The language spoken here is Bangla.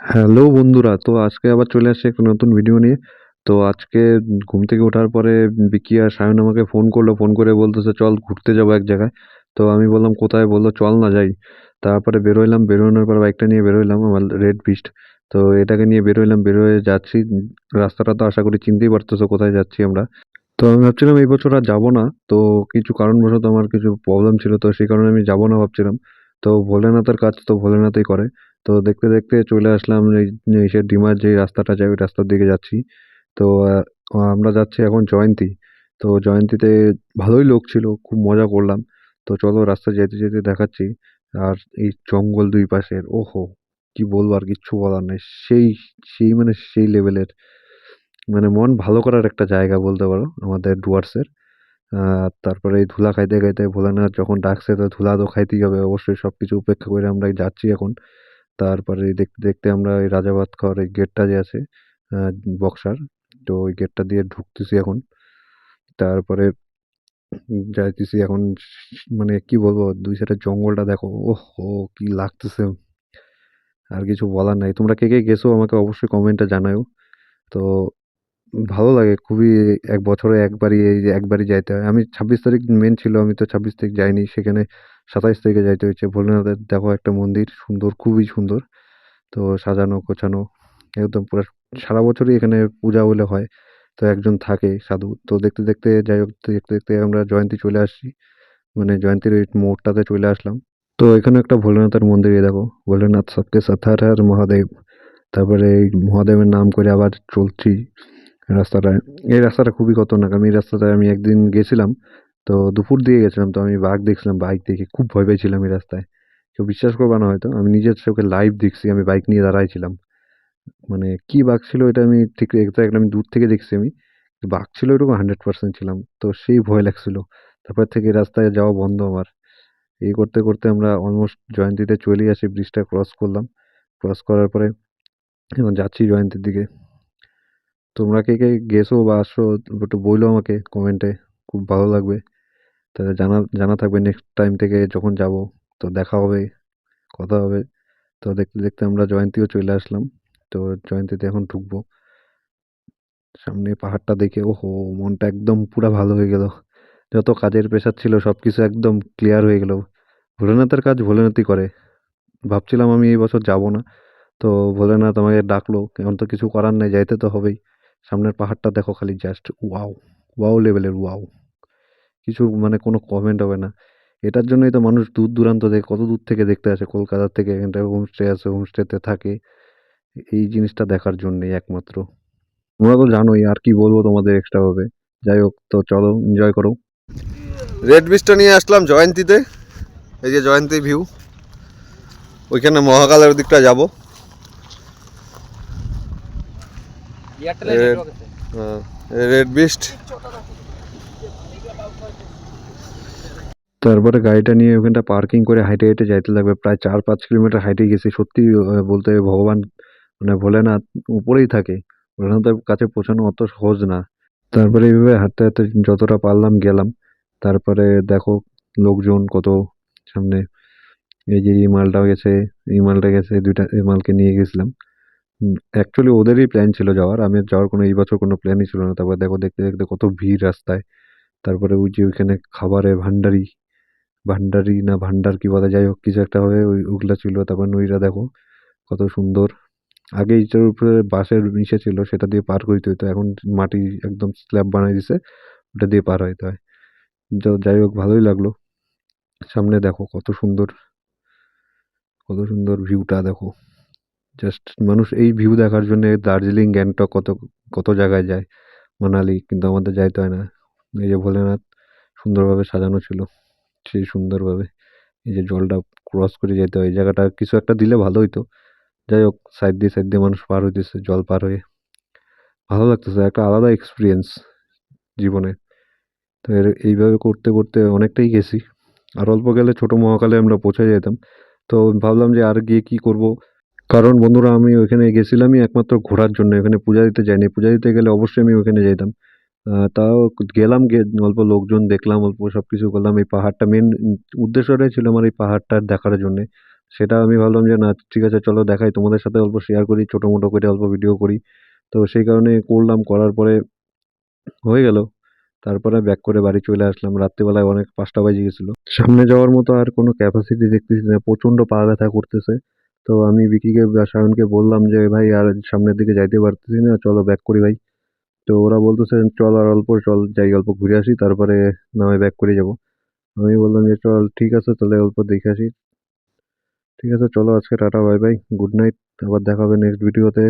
হ্যালো বন্ধুরা, তো আজকে আবার চলে আসছে একটা নতুন ভিডিও নিয়ে। তো আজকে ঘুম থেকে ওঠার পরে বিকি আর সায়ন আমাকে ফোন করল ফোন করে বলতেছে, চল ঘুরতে যাব এক জায়গায়। তো আমি বললাম, কোথায়? বলল, চল না যাই। তারপরে বেরোইলাম, বেরোনোর পর বাইকটা নিয়ে বেরোইলাম, আমার রেড বিস্ট তো এটাকে নিয়ে বেরোইলাম, বেরোয় যাচ্ছি। রাস্তাটা তো আশা করি চিনতেই পারতেছো কোথায় যাচ্ছি আমরা। তো আমি ভাবছিলাম, এই বছর আর যাব না। তো কিছু কারণবশত আমার কিছু প্রবলেম ছিল, তো সেই কারণে আমি যাব না ভাবছিলাম। তো ভোলেনাথের কাজ তো ভোলেনাথই করে। তো দেখতে দেখতে চলে আসলাম এই সে ডিমার যে রাস্তাটা যায় ওই রাস্তার দিকে যাচ্ছি। তো আমরা যাচ্ছি এখন জয়ন্তী। তো জয়ন্তীতে ভালোই লোক ছিল, খুব মজা করলাম। তো চলো রাস্তা যেতে যেতে দেখাচ্ছি। আর এই জঙ্গল দুই পাশের, ওহো, কি বলব আর কিচ্ছু বলার নেই। সেই সেই মানে সেই লেভেলের মানে মন ভালো করার একটা জায়গা বলতে পারো আমাদের ডুয়ার্সের। তারপরে এই ধুলা খাইতে খাইতে ভোলানাথ যখন ডাকছে, তো ধুলা তো খাইতেই হবে। অবশ্যই সব কিছু উপেক্ষা করে আমরা যাচ্ছি এখন। তারপরে দেখতে দেখতে আমরা ওই রাজাবাদ খাওয়ার এই গেটটা যে আছে আহ, বক্সার তো ওই গেটটা দিয়ে ঢুকতেছি এখন। তারপরে যাইতেছি এখন মানে কি বলব দুই সাইডে জঙ্গলটা দেখো ওহ ও কি লাগতেছে। আর কিছু বলার নাই। তোমরা কে কে গেছো আমাকে অবশ্যই কমেন্টে জানাও তো ভালো লাগে, খুবই এক বছরে একবারই এই যে একবারই যাইতে হয়। আমি ছাব্বিশ তারিখ মেন ছিল, আমি তো ছাব্বিশ তারিখ যাইনি, সেখানে সাতাইশ তারিখে যাইতে হয়েছে। ভোলেনাথের দেখো একটা মন্দির, সুন্দর, খুবই সুন্দর। তো সাজানো, গোছানো, একদম পুরো সারা বছরই এখানে পূজা বলে হয়। তো একজন থাকে সাধু, তো দেখতে দেখতে যাই হোক, দেখতে দেখতে আমরা জয়ন্তী চলে আসছি। মানে জয়ন্তীর ওই মোড়টাতে চলে আসলাম। তো এখানে একটা ভোলেনাথের মন্দির দেখো, ভোলেনাথ সবকে সাথার আর মহাদেব। তারপরে এই মহাদেবের নাম করে আবার চলছি। রাস্তাটায়, এই রাস্তাটা খুবই খতরনাক। আমি এই রাস্তাটায় আমি একদিন গেছিলাম, তো দুপুর দিয়ে গেছিলাম, তো আমি বাঘ দেখছিলাম, বাইক দেখে খুব ভয় পেয়েছিলাম এই রাস্তায়। কেউ বিশ্বাস করবে না হয়তো, আমি নিজের চোখে লাইভ দেখছি, আমি বাইক নিয়ে দাঁড়াইছিলাম। মানে কি বাঘ ছিল এটা আমি ঠিক এক্সাক্ট আমি দূর থেকে দেখছি আমি বাঘ ছিল এরকম হান্ড্রেড পার্সেন্ট ছিলাম, তো সেই ভয় লাগছিল। তারপর থেকে রাস্তায় যাওয়া বন্ধ আমার। এই করতে করতে আমরা অলমোস্ট জয়ন্তীতে চলেই আসি ব্রিজটা ক্রস করলাম। ক্রস করার পরে, এখন যাচ্ছি জয়ন্তীর দিকে। তোমরা কে কে গেছো বা আসছো, একটু বইলো আমাকে কমেন্টে খুব ভালো লাগবে। তাহলে জানা জানা থাকবে নেক্সট টাইম থেকে যখন যাব, তো দেখা হবে, কথা হবে। তো দেখতে দেখতে আমরা জয়ন্তীও চলে আসলাম, তো জয়ন্তীতে এখন ঢুকবো। সামনে পাহাড়টা দেখে, ওহো, মনটা একদম পুরা ভালো হয়ে গেল। যত কাজের প্রেশার ছিল সব কিছু একদম ক্লিয়ার হয়ে গেল। ভোলেনাথের কাজ ভোলেনাথই করে। ভাবছিলাম আমি এই বছর যাব না, তো ভোলেনাথ আমাকে ডাকলো, এখন তো কিছু করার নেই, যাইতে তো হবেই। সামনের পাহাড়টা দেখো খালি জাস্ট ওয়াও ওয়াও লেভেলের ওয়াও কিছু মানে কোনো কমেন্ট হবে না। এটার জন্যই তো মানুষ দূর দূরান্ত থেকে, কত দূর থেকে দেখতে আসে কলকাতা থেকে এখানটায় হোমস্টে আছে হোমস্টেতে থাকে। এই জিনিসটা দেখার জন্যই একমাত্র। তোমরা তো জানোই আর কি বলব তোমাদের এক্সট্রা ভাবে। যাই হোক, তো চলো এনজয় করো। রেড বিচটা নিয়ে আসলাম জয়ন্তীতে। এই যে জয়ন্তী ভিউ ওইখানে মহাকালের দিকটা যাব। রেড বিস্ট তারপরে গাড়িটা নিয়ে ওখানটা পার্কিং করে হাইটে হেঁটে যাইতে লাগবে। প্রায় চার পাঁচ কিলোমিটার হাইটে গেছি। সত্যি বলতে ভগবান মানে ভোলেনাথ উপরেই থাকে। ভোলেনাথের কাছে পৌঁছানো অত সহজ না। তারপরে এইভাবে হাঁটতে হাঁটতে যতটা পারলাম গেলাম। তারপরে দেখো লোকজন কত সামনে। এই যে এই মালটা গেছে এই মালটা গেছে দুইটা এই মালকে নিয়ে গেছিলাম। অ্যাকচুয়ালি ওদেরই প্ল্যান ছিল যাওয়ার। আমি যাওয়ার কোনো, এই বছর কোনো প্ল্যানই ছিল না। তারপর দেখো, দেখতে দেখতে কত ভিড় রাস্তায়। তারপরে ওই যে ওইখানে খাবারের ভান্ডারি ভান্ডারি না ভান্ডার কি বলে, যাই হোক, কিছু একটা হবে ওই, ওগুলা ছিল। তারপর নইরা দেখো, কত সুন্দর। আগে ইটার উপরে বাঁশের নিচে ছিল, সেটা দিয়ে পার করতে হতো এখন মাটি একদম স্ল্যাব বানাই দিছে, ওটা দিয়ে পার হইতে হয়। যাই হোক, ভালোই লাগল। সামনে দেখো, কত সুন্দর কত সুন্দর ভিউটা দেখো। জাস্ট মানুষ এই ভিউ দেখার জন্য দার্জিলিং গ্যাংটক কত কত জায়গায় যায়? মানালি কিন্তু আমাদের যাইতে হয় না। এই যে ভোলেনাথ, সুন্দরভাবে সাজানো ছিল। সেই সুন্দরভাবে এই যে জলটা ক্রস করে যেতে হয়। এই জায়গাটা কিছু একটা দিলে ভালো হইতো। যাই হোক সাইড দিয়ে সাইড দিয়ে মানুষ পার হইতেছে, জল পার হয়ে। ভালো লাগতেছে, একটা আলাদা এক্সপিরিয়েন্স জীবনে। তো এর, এইভাবে করতে করতে অনেকটাই গেছি। আর অল্প গেলে ছোটো মহাকালে আমরা পৌঁছে যেতাম তো ভাবলাম যে আর গিয়ে কি করব? কারণ বন্ধুরা, আমি ওইখানে গেছিলামই একমাত্র ঘোরার জন্য। এখানে পূজা দিতে যাইনি। পূজা দিতে গেলে অবশ্যই আমি ওইখানে যেতাম তাও গেলাম গিয়ে অল্প লোকজন দেখলাম, অল্প সব কিছু করলাম। এই পাহাড়টা মেন উদ্দেশ্যটাই ছিল আমার এই পাহাড়টা দেখার জন্যে। সেটা আমি ভাবলাম যে, না, ঠিক আছে, চলো দেখাই। তোমাদের সাথে অল্প শেয়ার করি, ছোটো মোটো করে অল্প ভিডিও করি। তো সেই কারণে করলাম। করার পরে হয়ে গেল। তারপরে ব্যাক করে বাড়ি চলে আসলাম। রাত্রিবেলায় অনেক পাঁচটা বাজে গেছিল। সামনে যাওয়ার মতো আর কোনো ক্যাপাসিটি দেখতেছি না। প্রচণ্ড পা ব্যথা করতেছে। তো আমি বিকিকে সায়নকে বললাম যে, ভাই, আর সামনের দিকে যাইতে পারতেছি না, চলো ব্যাক করি ভাই। তো ওরা বলতেছে, চল আর অল্প, চল যাই, অল্প ঘুরে আসি, তারপরে না ব্যাক করে যাব। আমি বললাম যে, চল, ঠিক আছে, তাহলে অল্প দেখে আসি। ঠিক আছে, চলো আজকে, tata bye bye good night আবার দেখা হবে নেক্সট ভিডিওতে